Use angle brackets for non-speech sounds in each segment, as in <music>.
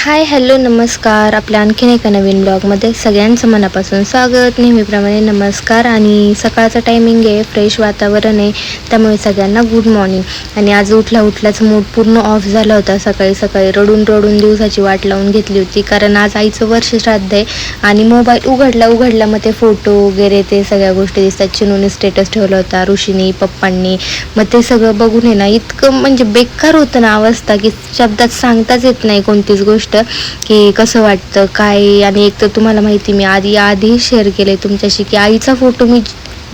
Hi hello नमस्कार. आपल्या आणखीन एका नवीन ब्लॉगमध्ये सगळ्यांचं मनापासून स्वागत. नेहमीप्रमाणे नमस्कार आणि सकाळचं टायमिंग आहे फ्रेश वातावरण आहे त्यामुळे सगळ्यांना गुड मॉर्निंग आणि आज उठला उठल्याचं मूड पूर्ण ऑफ झाला होता. सकाळी सकाळी रडून रडून दिवसाची वाट लावून घेतली होती. कारण आज आईचं वर्ष श्राद्ध आहे आणि मोबाईल उघडला उघडला मग ते फोटो वगैरे ते सगळ्या गोष्टी दिसतात. चिनूने स्टेटस ठेवला होता ऋषीनी पप्पांनी. मग ते सगळं बघून आहे ना इतकं म्हणजे बेकार होतं ना अवस्था की शब्दात सांगताच येत नाही कोणतीच गोष्ट. की कसं वाटतं काय? आणि एक तर तुम्हाला माहिती मी आधी आधी शेअर केलंय तुमच्याशी की आईचा फोटो मी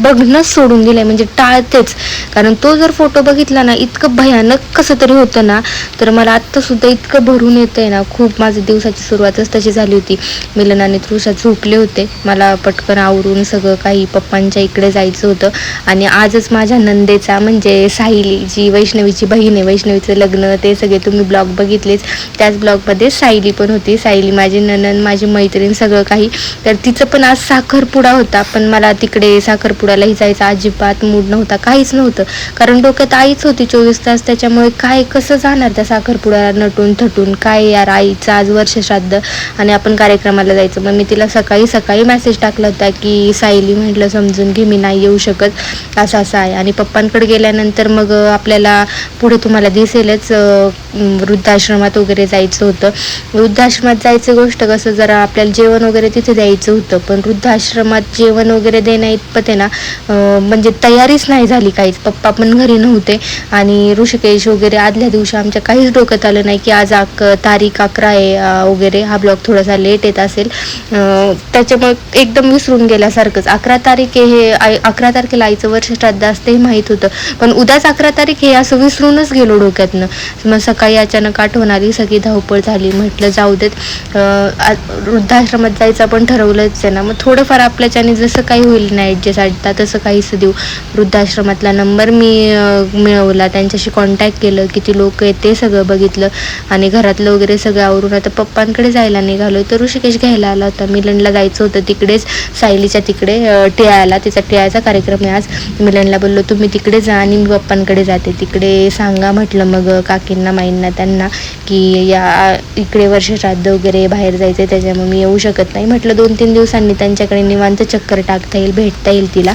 बघणंच सोडून दिलंय म्हणजे टाळतेच. कारण तो जर फोटो बघितला ना इतकं भयानक कसं तरी होतं ना तर मला आत्ता सुद्धा इतकं भरून येतंय ना. खूप माझी दिवसाची सुरुवातच तशी झाली होती. मिलन आणि तृषा झोपले होते. मला पटकन आवरून सगळं काही पप्पांच्या इकडे जायचं होतं. आणि आजच माझ्या नंदेचा म्हणजे साहिली जी वैष्णवीची बहीण आहे. वैष्णवीचं लग्न ते सगळे तुम्ही ब्लॉग बघितलेच. त्याच ब्लॉगमध्ये सायली पण होती. सायली माझी ननन माझी मैत्रीण सगळं काही. तर तिचं पण आज साखरपुडा होता. पण मला तिकडे साखरपुडा साखरपुड्यालाही जायचा अजिबात मूड नव्हता काहीच नव्हतं. कारण डोक्यात आईच होती चोवीस तास त्याच्यामुळे काय कसं जाणार त्या साखरपुड्याला नटून थटून? काय यार आईचं आज वर्ष श्राद्ध आणि आपण कार्यक्रमाला जायचं. मग मी तिला सकाळी सकाळी मेसेज टाकला होता की सायली म्हटलं समजून घे मी नाही येऊ शकत. असं असं आहे. आणि पप्पांकडे गेल्यानंतर मग आपल्याला पुढे तुम्हाला दिसेलच वृद्धाश्रमात वगैरे जायचं होतं. वृद्धाश्रमात जायचं गोष्ट कसं जरा आपल्याला जेवण वगैरे तिथे द्यायचं होतं. पण वृद्धाश्रमात जेवण वगैरे देण्या इतपत आहे ना म्हणजे तयारीच नाही झाली काहीच. पप्पा पण घरी नव्हते आणि ऋषिकेश वगैरे आदल्या दिवशी आमच्या काहीच डोक्यात आलं नाही की आज अक तारीख अकरा आहे वगैरे हा ब्लॉग थोडासा लेट येत असेल. त्याच्यामुळे एकदम विसरून गेल्यासारखंच. अकरा तारीख हे आई अकरा तारखेला आईचं वर्ष श्राद्ध असते हे माहीत होतं. पण उद्याच अकरा तारीख हे असं विसरूनच गेलो डोक्यातनं. मग सकाळी अचानक आठवण आली सगळी धावपळ झाली म्हटलं जाऊ देत. वृद्धाश्रमात जायचं पण ठरवलंच आहे ना. मग थोडंफार आपल्याच्याने जसं काही होईल ना ॲडजस्ट आडता तसं काहीच देऊ वृद्धाश्रमातला नंबर मी मिळवला. त्यांच्याशी कॉन्टॅक्ट केलं किती लोक आहेत ते सगळं बघितलं. आणि घरातलं वगैरे सगळं आवरून आता पप्पांकडे जायला निघालो. तर ऋषिकेश घ्यायला आला होता. मिलनला जायचं होतं तिकडेच सायलीच्या तिकडे टिळायला तिचा टिळायचा कार्यक्रम आहे आज. मिलनला बोललो तुम्ही तिकडे जा आणि मी पप्पांकडे जाते. तिकडे सांगा म्हटलं मग काकींना माईंना त्यांना की या इकडे वर्ष श्राद्ध वगैरे बाहेर जायचं आहे त्याच्यामुळे मी येऊ शकत नाही. म्हटलं दोन तीन दिवसांनी त्यांच्याकडे निवांत चक्कर टाकता येईल भेटता येईल तिला.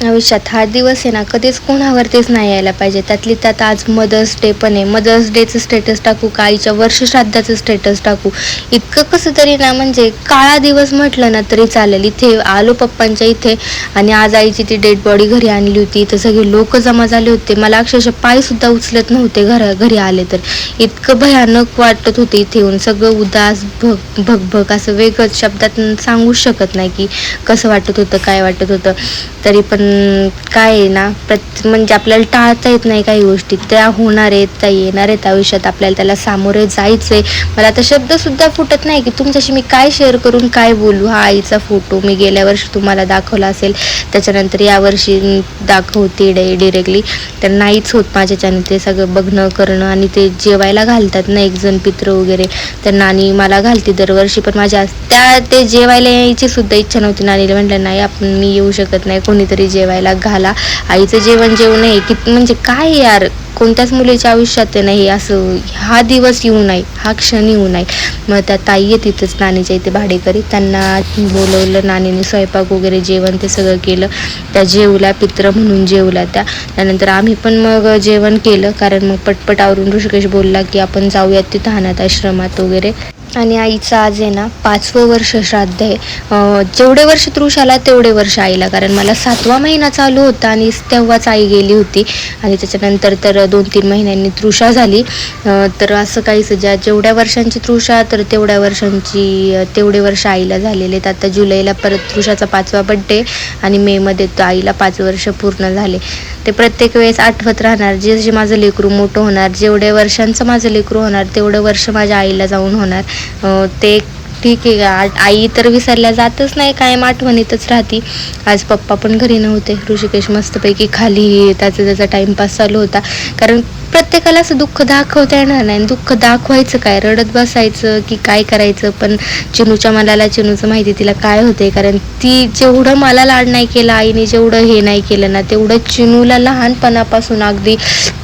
आयुष्यात हा दिवस आहे ना कधीच कोणावरतीच नाही यायला पाहिजे. त्यातली त्यात आज मदर्स डे पण आहे. मदर्स डेचं स्टेटस टाकू का? आईच्या वर्षश्राद्धाचं स्टेटस टाकू? इतकं कसं तरी ना म्हणजे काळा दिवस म्हटलं ना तरी चालेल. इथे आलो पप्पांच्या इथे आणि आज आईची ती डेड बॉडी घरी आणली होती. तर सगळे लोक जमा झाले होते. मला अक्षरशः पायसुद्धा उचलत नव्हते घरा घरी आले तर. इतकं भयानक वाटत होते इथे येऊन. सगळं उदास भग भगभग असं वेगळंच शब्दात सांगूच शकत नाही की कसं वाटत होतं काय वाटत होतं. तरी पण काय आहे ना प्रत म्हणजे आपल्याला टाळता येत नाही काही गोष्टी. त्या होणार आहेत त्या येणार आहेत आयुष्यात. आपल्याला त्याला सामोरे जायचं आहे मला आता शब्दसुद्धा फुटत नाही की तुमच्याशी मी काय शेअर करून काय बोलू. हा आईचा फोटो मी गेल्या वर्षी तुम्हाला दाखवला असेल. त्याच्यानंतर यावर्षी दाखवते डे डिरेक्टली तर नाहीच होत माझ्याच्याने. ते सगळं बघणं करणं आणि ते जेवायला घालतात ना एक जण पित्र वगैरे. तर नानी मला घालते दरवर्षी. पण माझ्या त्या ते जेवायला यायची सुद्धा इच्छा नव्हती. नानीला म्हटलं नाही आपण मी येऊ शकत नाही. कोणीतरी जे जेवायला घाला. आईचं जेवण जेवू नये. की म्हणजे काय यार? कोणत्याच मुलीच्या आयुष्यात नाही असं हा दिवस येऊ नये हा क्षण येऊ नये मग त्या ताई आहे तिथंच नानीच्या इथे भाडेकरी. त्यांना बोलवलं नानीने स्वयंपाक वगैरे जेवण ते सगळं केलं. त्या जेवल्या पित्र म्हणून जेवल्या त्या. त्यानंतर आम्ही पण मग जेवण केलं. कारण मग पटपट आवरून ऋषिकेश बोलला की आपण जाऊयात तिथं अनाथ आश्रमात वगैरे. आणि आईचं आज आहे ना पाचवं वर्ष श्राद्ध आहे. जेवढे वर्ष तृषाला तेवढे वर्ष आईला. कारण मला सातवा महिना चालू होता आणि तेव्हाच आई गेली होती. आणि त्याच्यानंतर तर दोन तीन महिन्यांनी तृषा झाली. तर असं काहीच ज्या जेवढ्या वर्षांची तृषा तर तेवढ्या वर्षांची तेवढे वर्ष आईला झालेले आहेत. आता जुलैला परत तृषाचा पाचवा बड्डे आणि मेमध्ये तो आईला पाच वर्ष पूर्ण झाले. ते प्रत्येक वेळेस आठवत राहणार. जे जे माझं लेकरू मोठं होणार जेवढ्या वर्षांचं माझं लेकरू होणार तेवढं वर्ष माझ्या आईला जाऊन होणार. ते ठीक आहे आई तर विसरल्या जातच नाही कायम आठवणीतच राहती. आज पप्पा पण घरी नव्हते. ऋषिकेश मस्तपैकी खाली त्याचा त्याचा टाइमपास चालू होता. कारण प्रत्येकाला असं दुःख दाखवता येणार नाही. दुःख दाखवायचं काय? रडत बसायचं की काय करायचं? पण चिनूच्या मनाला चिनूचं माहिती तिला काय होते कारण ती जेवढं मला लाड नाही केलं आईने जेवढं हे नाही केलं ना तेवढं चिनूला लहानपणापासून अगदी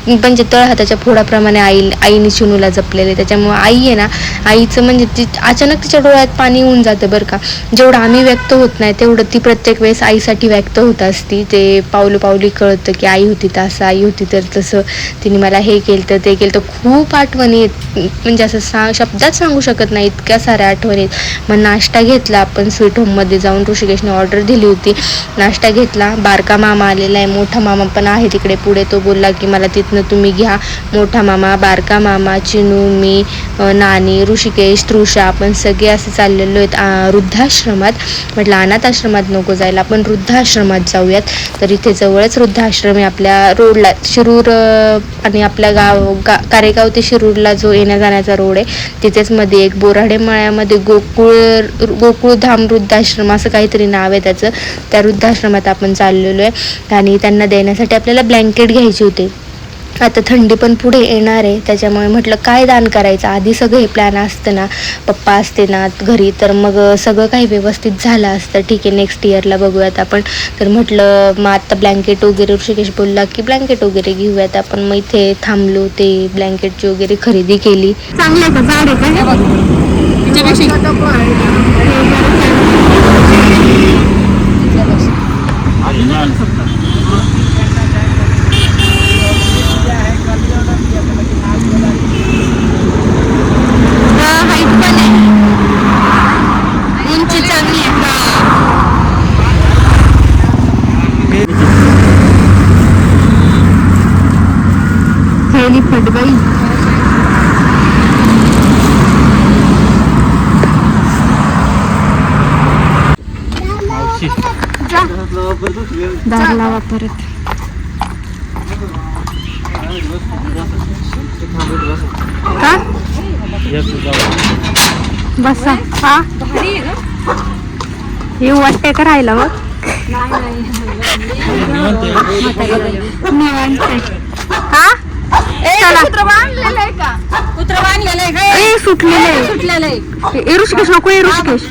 म्हणजे तळहाताच्या फोडाप्रमाणे आई आईने चिनूला जपलेले त्याच्यामुळे आई आहे ना आईचं म्हणजे ती अचानक तिच्या डोळ्यात पाणी होऊन जातं बरं का. जेवढं आम्ही व्यक्त होत नाही तेवढं ती प्रत्येक वेळेस आईसाठी व्यक्त होत असती. ते पावलं पावली कळतं की आई होती तर असं आई होती तर तसं. तिने मला हे केलं तर ते केलं तर खूप आठवणी आहेत म्हणजे असं सा शब्दात सांगू शकत नाही इतक्या साऱ्या आठवणी आहेत मग नाश्ता घेतला आपण स्वीट होममध्ये जाऊन ऋषिकेशने ऑर्डर दिली होती. नाश्ता घेतला बारका मामा आलेला आहे मोठा मामा पण आहे तिकडे पुढे. तो बोलला की मला तिथनं तुम्ही घ्या. मोठा मामा बारका मामा चिनू मी नानी ऋषिकेश तृषा आपण सगळे असे चाललेलो आहेत वृद्धाश्रमात. म्हटलं अनाथ आश्रमात नको जायला आपण वृद्धाश्रमात जाऊयात. तर इथे जवळच वृद्धाश्रम आहे आपल्या रोडला शिरूर आणि आपल्या गाव गा कारेगाव ते शिरूरला जो येण्या जाण्याचा रोड आहे तिथेच मध्ये एक बोराडे मळ्यामध्ये गोकुळ गोकुळधाम वृद्धाश्रम असं काहीतरी नाव आहे त्याचं. त्या वृद्धाश्रमात आपण चाललेलो आहे. आणि त्यांना देण्यासाठी आपल्याला ब्लँकेट घ्यायचे होते. आता थंडी पण पुढे येणार आहे त्याच्यामुळे म्हटलं काय दान करायचं? आधी सगळं हे प्लॅन असतं ना. पप्पा असते ना घरी तर मग सगळं काही व्यवस्थित झालं असतं. ठीक आहे नेक्स्ट इयरला बघूयात आपण. तर म्हटलं मग आता ब्लँकेट वगैरे ऋषिकेश बोलला की ब्लँकेट वगैरे घेऊयात आपण. मग इथे थांबलो ते ब्लँकेटची वगैरे खरेदी केली. चांगलं आहे का झाड आहे का हाईट पण आहे उंची चांगली आहे थैली फट गई दार लावा परत का? बसा. हा? येऊ वाटते का राहिला मग. हा. कुत्र बांधलेलं आहे का? सुटलेले आहे. सुटलेलं आहे. ए ऋषिकेश नको ए ऋषिकेश.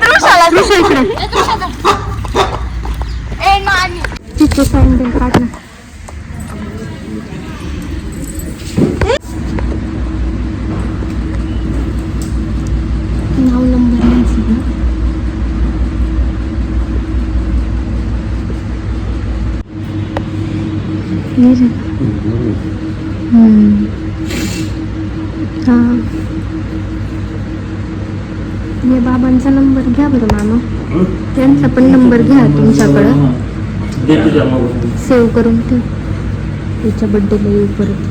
त्रुशाला ऋषा इकडे. ए नानी. तिथे सँडल काढ ना. घ्या बरं मामा. त्यांचा पण नंबर घ्या तुमच्याकडं. सेव्ह करून ठेव. तिच्या बड्डेला येऊ परत.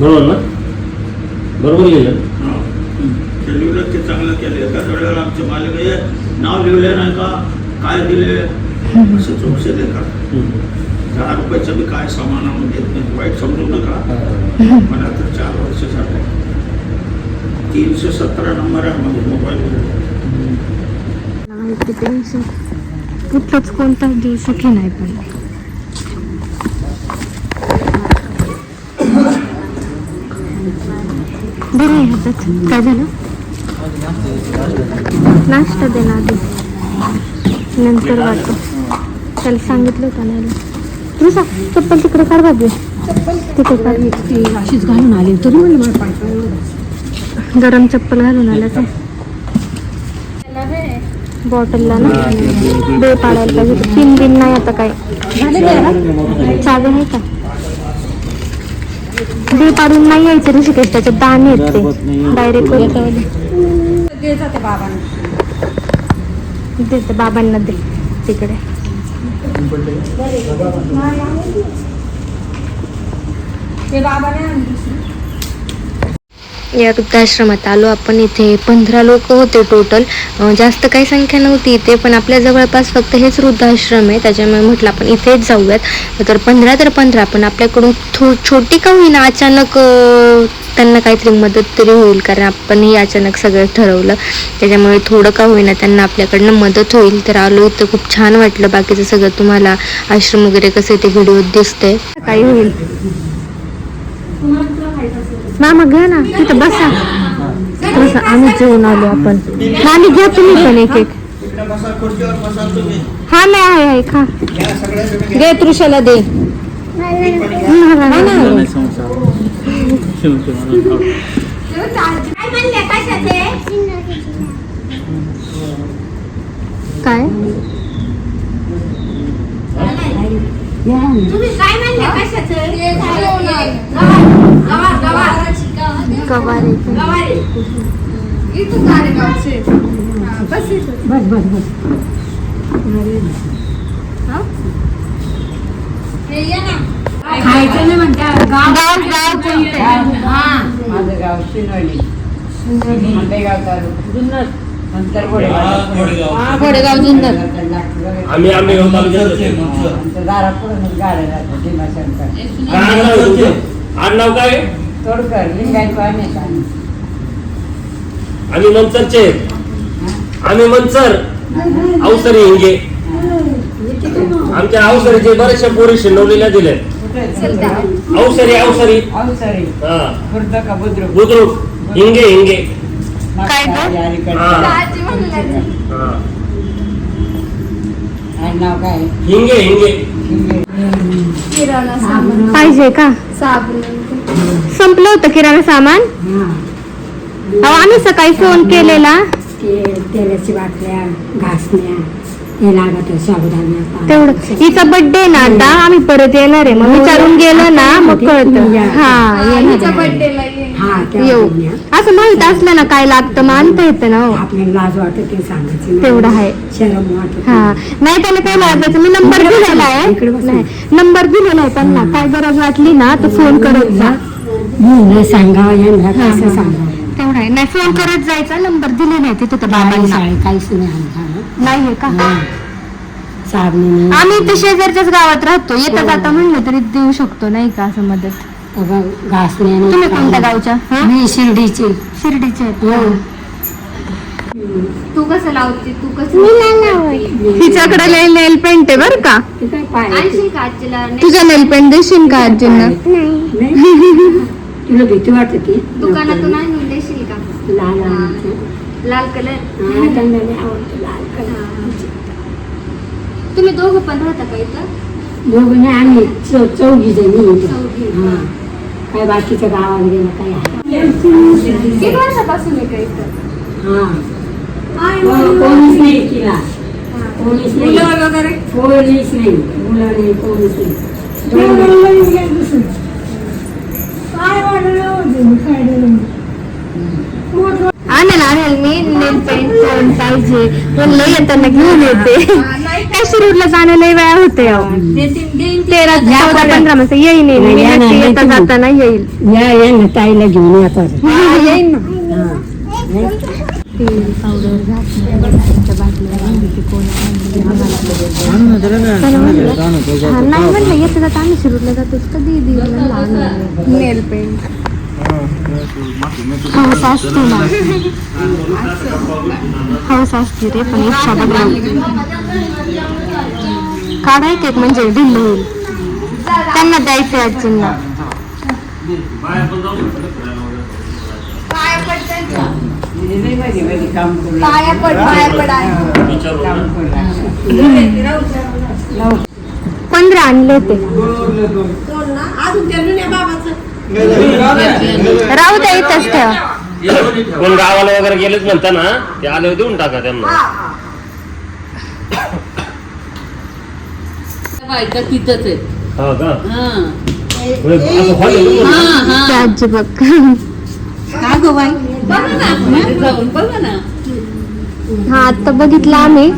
बरोबर ना? बरोबर लिहिलं? लिहिलं ते चांगलं केलं एकाच वेळेला आमचे मालक नाव लिहिले नाही का? काय दिले असं चौकशी दे का दहा रुपयाचं मी काय सामान आणून देत नाही. वाईट समजू नका. पण आता चार वर्ष झाले तीनशे सतरा नंबर आहे माझ्या मोबाईल कुठलाच कोणताच देऊ सुखी नाही पण. बरं आहे हातात काय झालं? नाश्ता दे ना आधी नंतर वाटतो. त्याला सांगितलं होतं नाही तू सांग चप्पल तिकडे काढ बाबू तिथे काढ. अशीच घालून आली तरी म्हणलं. गरम चप्पल घालून आला तर बॉटलला ना? बे पाडायला पाहिजे तीन दिन नाही आता काय. चालू आहे का? बे पाडून नाही यायचं ऋषिकेश त्याचे दाणे आहेत ते. डायरेक्ट देते बाबांना दे. तिकडे. ते बाबाने आणली. या वृद्धाश्रमात आलो. आपण इथे पंधरा लोक होते टोटल जास्त काही संख्या नव्हती इथे पण आपल्या जवळपास फक्त हेच वृद्धाश्रम आहे. त्याच्यामुळे म्हटलं आपण इथेच जाऊयात. तर पंधरा तर पंधरा पण आपल्याकडून थो छोटी का होईना अचानक त्यांना काहीतरी मदत तरी होईल कारण आपणही अचानक सगळं ठरवलं. त्याच्यामुळे थोडं का होईना त्यांना आपल्याकडनं मदत होईल. तर आलो तर खूप छान वाटलं. बाकीचं सगळं तुम्हाला आश्रम वगैरे कसं ते व्हिडिओत दिसतंय. काही होईल. मामा घ्या ना. तिथं बसा. बसा. आम्ही जेवून आलो आपण. मामी घ्या तुम्ही पण एक एक. तिकडे बसा खुर्चीवर बसा तुम्ही हा नाही आहे आहे. खा. घे तृषाला दे. काय? तुम्ही काय म्हणले कशाचं? गवारे. बस बस बस खायचं नाही म्हणते गाव गाव गाव कोणतं माझं गाव शिनोली. आंबेगाव तालुका. नंतर गोडेगाव गोडेगाव जुन्नर. आम्ही आम्ही गाड्या जातात भीमाशंकर काय? तोडकर आम्ही आम्ही मनसरचे आम्ही मनसर अवसरी हिंगे. आमच्या अवसरीचे बरेचशा पोरी शिंदवलीला दिले अवसरी अवसरी. अवसरी. हा. खुर्द का बुद्रुक? बुद्रुक. हिंगे हिंगे. काय. नाव हिंगे हिंगे. पाहिजे का? संपलं होतं किराणा सामान? अहो आम्ही सकाळी फोन केलेला. तेलाची बाटल्या घासण्या हे लागत साबुदाणा तेवढं. हिचा बर्थडे ना आता. आम्ही परत येणार आहे. मग विचारून गेलं ना मग कळत. हा. हा येऊ. असं माहीत असलं ना काय लागतं मग आणता येतं ना हो. आपल्याला लाज वाटत ते सांगायची. नाही. तेवढं आहे. शरम वाटत. हा. नाही त्याला काय लागायचं मी नंबर दिलेला आहे. इकडे. नाही. नंबर दिलेला आहे त्यांना. काय गरज वाटली ना तर फोन करत जा. नाही यांना कसं सांगावं तेवढं आहे. नाही फोन करत जायचा. नंबर दिलेला आहे तिथे त्या बाबांनी बाबांना. शाळेत काहीच नाही नाही आहे का? साबणी आम्ही इथे शेजारच्याच गावात राहतो. येता जाता म्हणलं तरी देऊ शकतो नाही का असं मदत? घासण्या तुम्ही कोणत्या गावच्या? हा? मी शिर्डीची. शिर्डीचे आहेत हो. तू कसं लावते? तू कसं तिच्याकडे नेल नेल पेंट आहे बर का? ते काय पाय आणशील का आजीला? नाही, तुझा नेल पेंट देशील का आजींना? नाही? <laughs> तुला भीती वाटते दुकानातून आणून देशील का? लाल. लाल कलर? हा, त्यांना लय आवडतं लाल कलर. तुम्ही दोघं पण राहता का इथं? दोघं नाही आम्ही चौ चौघी जणी. चौघी. हा. काय बाकीच्या गावाला गेलं काय आहे. किती वर्षापासून हा. कोणीच नाही तिला कोणीच नाही. वगैरे? कोणीच नाही. मुलं नाही कोणीच नाही. आणेल आणेल मी नेल पेंट पाहिजे. म्हणलं येताना घेऊन येते. काय शिरूरला जाणं लय वेळा होते अहो. तेरा चौदा पंधरा मध्ये येईन येईन मी नक्की येता. जाताना येईल. या या ना ताईला घेऊन येतात हा, येईन ना. नाही म्हणलं येतं जाता. आम्ही शिरूरला जातोच कधी नेल पेंट. हौस असते ना हौस असते रे पण इच्छा बघा काढायचे म्हणजे ढिल्ल होईल. त्यांना द्यायचं आजींना पंधरा आणले ते राहू द्या इथंच ठेवा. कोण गावाला वगैरे गेलेच म्हणता ना ते आले देऊन टाका त्यांना. बायका तिथंच आहेत हा का? हा. म्हणजे असं hall आहे ना? ते आजी बघ. का गो बाई? बघा ना मध्ये जाऊन बघा ना. हा आता बघितलं आम्ही.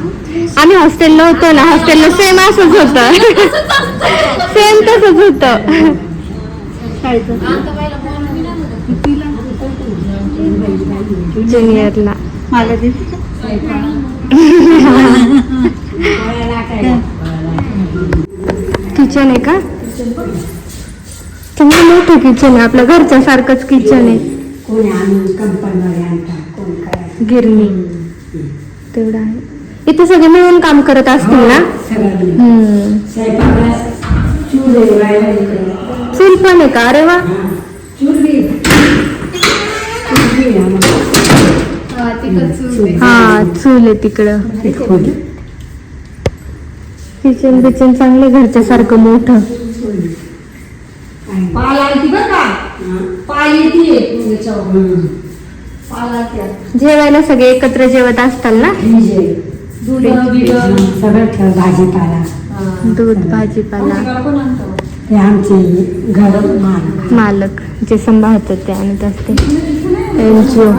आम्ही हॉस्टेलला होतो ना हॉस्टेलला सेम असंच होतं. <laughs> सेम तसंच होतं. ज्युनियरला मला? किचन आहे का? चांगलं मोठं किचन आहे आपल्या घरच्या सारखंच किचन आहे. गिरणी. तेवढं आहे. इथे सगळे मिळून काम करत असतील ना? चूल पण आहे का अरे वा. हा तिकडं चूल आहे. हा चूल आहे तिकडं. किचन बिचन चांगले घरच्या सारखं मोठं. जेवायला सगळे एकत्र जेवत असताल ना? ठेव भाजीपाला. दूध भाजीपाला. आमचे घर मालक. जे सांभाळतात ते आणत असते एनजीओ.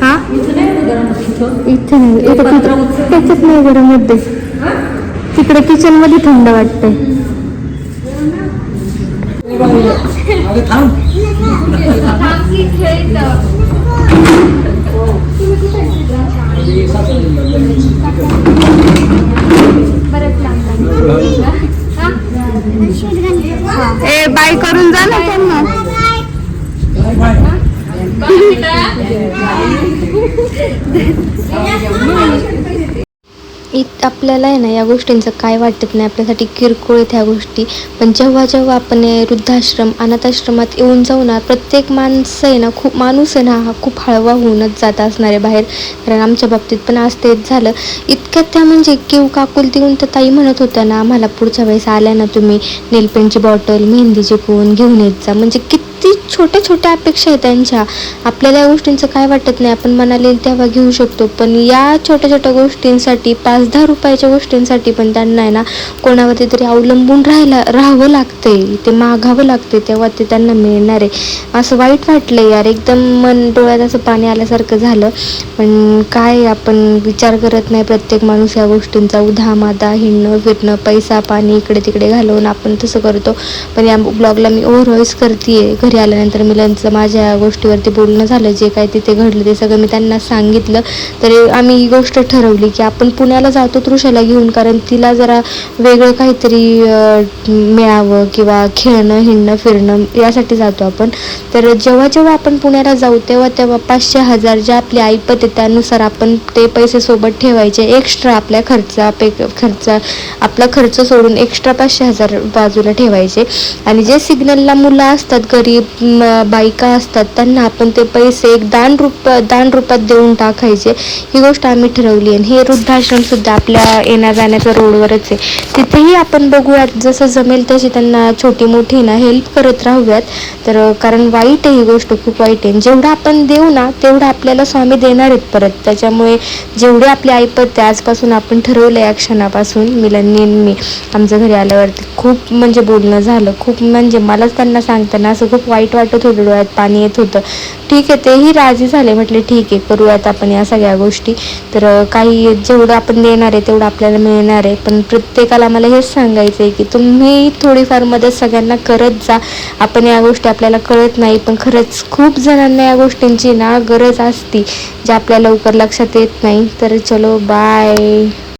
हा? इथे नाही इथे त्याच्यात नाही गरम होते. तिकडे किचनमध्ये थंड लांब लागलं. हा? ए बाय करून जा ना त्यांना. <laughs> इत आपल्याला आहे ना या गोष्टींचं काय वाटत नाही आपल्यासाठी किरकोळ आहेत ह्या गोष्टी. पण जेव्हा जेव्हा आपण वृद्धाश्रम अनाथाश्रमात येऊन जाऊ ना प्रत्येक माणसं आहे ना खूप माणूस आहे ना हा खूप हळवा होऊनच जात असणार आहे बाहेर. कारण आमच्या बाबतीत पण आज तेच झालं. इतक्यात त्या म्हणजे किव काकुलती देऊन तर ताई म्हणत होत्या ना आम्हाला पुढच्या वेळेस आल्या ना तुम्ही नेलपेंटची बॉटल मेहंदीची कोण घेऊन येत जा. म्हणजे किती छोट्या छोट्या अपेक्षा आहेत त्यांच्या. आपल्याला या गोष्टींचं काय वाटत नाही आपण मनाला तेव्हा घेऊ शकतो. पण या छोट्या छोट्या गोष्टींसाठी पाच दहा रुपयाच्या गोष्टींसाठी पण त्यांना आहे ना कोणावरती तरी अवलंबून राहायला राहावं लागतंय. ते मागावं लागते तेव्हा ते त्यांना मिळणार आहे. असं वाईट वाटलं यार. एकदम मन डोळ्यात असं पाणी आल्यासारखं झालं. पण काय आपण विचार करत नाही प्रत्येक माणूस या गोष्टींचा. उधा मादा हिंडणं फिरणं पैसा पाणी इकडे तिकडे घालवून आपण तसं करतो. पण या ब्लॉगला मी ओव्हरऑइस करते घरी आल्यानंतर मी त्यांचं माझ्या गोष्टीवरती बोलणं झालं जे काय तिथे घडलं ते सगळं मी त्यांना सांगितलं. तरी आम्ही ही गोष्ट ठरवली की आपण पुण्याला जातो तृषाला घेऊन कारण तिला जरा वेगळं काहीतरी मिळावं किंवा खेळणं हिंडणं फिरणं यासाठी जातो आपण. तर जेव्हा जेव्हा आपण पुण्याला जाऊ तेव्हा तेव्हा पाचशे हजार जे आपली ऐपत आहे त्यानुसार आपण ते पैसे सोबत ठेवायचे एक्स्ट्रा आपल्या खर्चा पे खर्च आपला खर्च सोडून एक्स्ट्रा पाचशे हजार बाजूला ठेवायचे. आणि जे सिग्नलला मुलं असतात गरीब म, बायका असतात त्यांना आपण ते पैसे एक दान रूप दान रूपात देऊन टाकायचे. ही गोष्ट आम्ही ठरवली आहे हे वृद्धाश्रम सुद्धा आपल्या येण्या जाण्याच्या रोडवरच आहे. तिथेही आपण बघूयात जसं जमेल तशी त्यांना छोटी मोठी ना हेल्प करत राहूयात. तर कारण वाईट आहे ही गोष्ट खूप वाईट आहे. जेवढं आपण देऊ ना तेवढं आपल्याला स्वामी देणार आहेत परत. त्याच्यामुळे जेवढे आपले ऐपत आहे आजपासून आपण ठरवलं या क्षणापासून मिलननी मी. आमच्या घरी आल्यावरती खूप म्हणजे बोलणं झालं. खूप म्हणजे मलाच त्यांना सांगताना असं खूप वाईट वाटत होतं डोळ्यात पाणी येत होतं. ठीक आहे तेही राजी झाले म्हटले ठीक आहे करूयात आपण या सगळ्या गोष्टी. तर काही जेवढं आपण देणार आहे तेवढं आपल्याला मिळणार आहे. पण प्रत्येकाला मला हेच सांगायचं आहे की तुम्ही थोडीफार मदत सगळ्यांना करत जा. आपण या गोष्टी आपल्याला कळत नाही पण खरंच खूप जणांना या गोष्टींची ना गरज असती जे आपल्या लवकर लक्षात येत नाही. तर चलो बाय